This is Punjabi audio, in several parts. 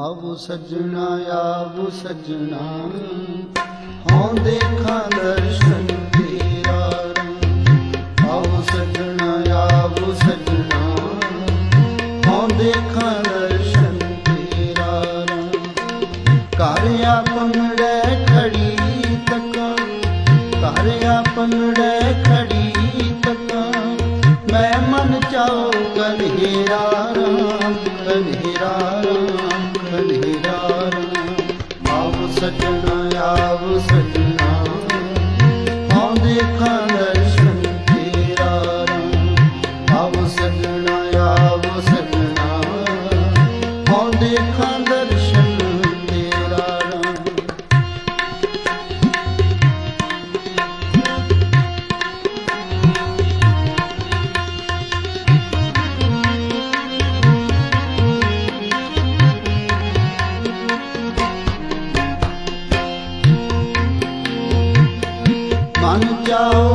ਆਵੋ ਸੱਜਣਾ ਆਵੋ ਸੱਜਣਾ। ਹਉ ਦੇਖਾਂ ਦਰਸ਼ਨ ਤੇਰਾ ਰੰਗ। ਆਵੋ ਸੱਜਣਾ ਆਵੋ ਸੱਜਣਾ। ਹਉ ਦੇਖਾਂ ਦਰਸ਼ਨ ਤੇਰਾ ਰੰਗ। ਘਰ ਆਪਣੜੇ ਖੜੀ ਤੱਕਾਂ। ਘਰ ਆਪਣੜੇ ਖੜੀ ਤੱਕਾਂ। ਮੈਂ ਮਨ ਚਾਉ ਗਨੇਰਾ ਰਾਮ ਦੇਖਾਂ ਦਰਸ਼ਨ ਤੇਰਾ ਰਾਮ ਮਨ ਜਾਓ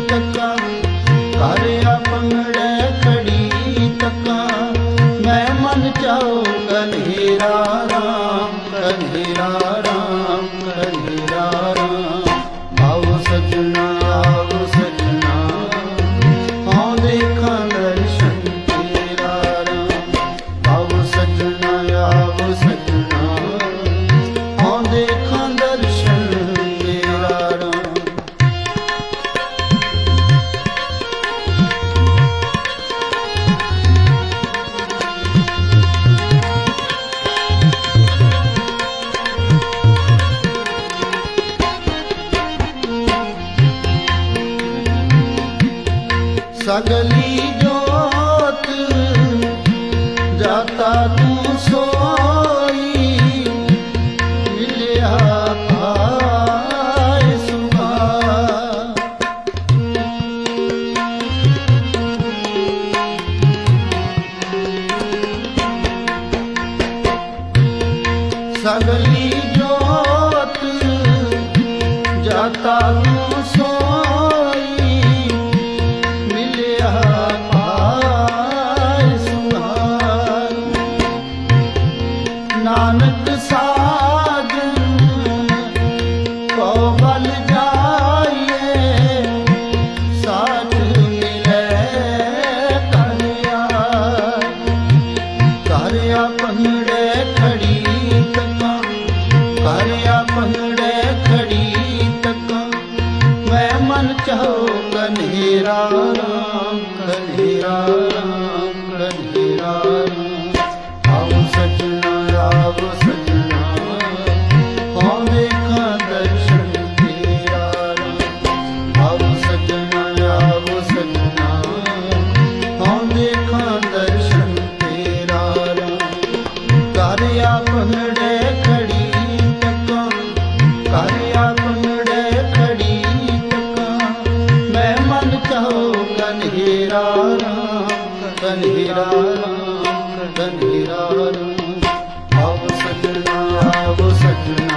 कन्हीरा राम कन्हीरा राम ਸਗਲੀ ਜੋਤ ਜਾਤਾ ਤੂੰ ਸੋ ਰਾਮ ਕਰੇ ਰਾਮ ਕਰੇ ਰਾਮ ਆਉ ਸਜਣਾ ਆਵ ਸਭ ਸਜਣਾ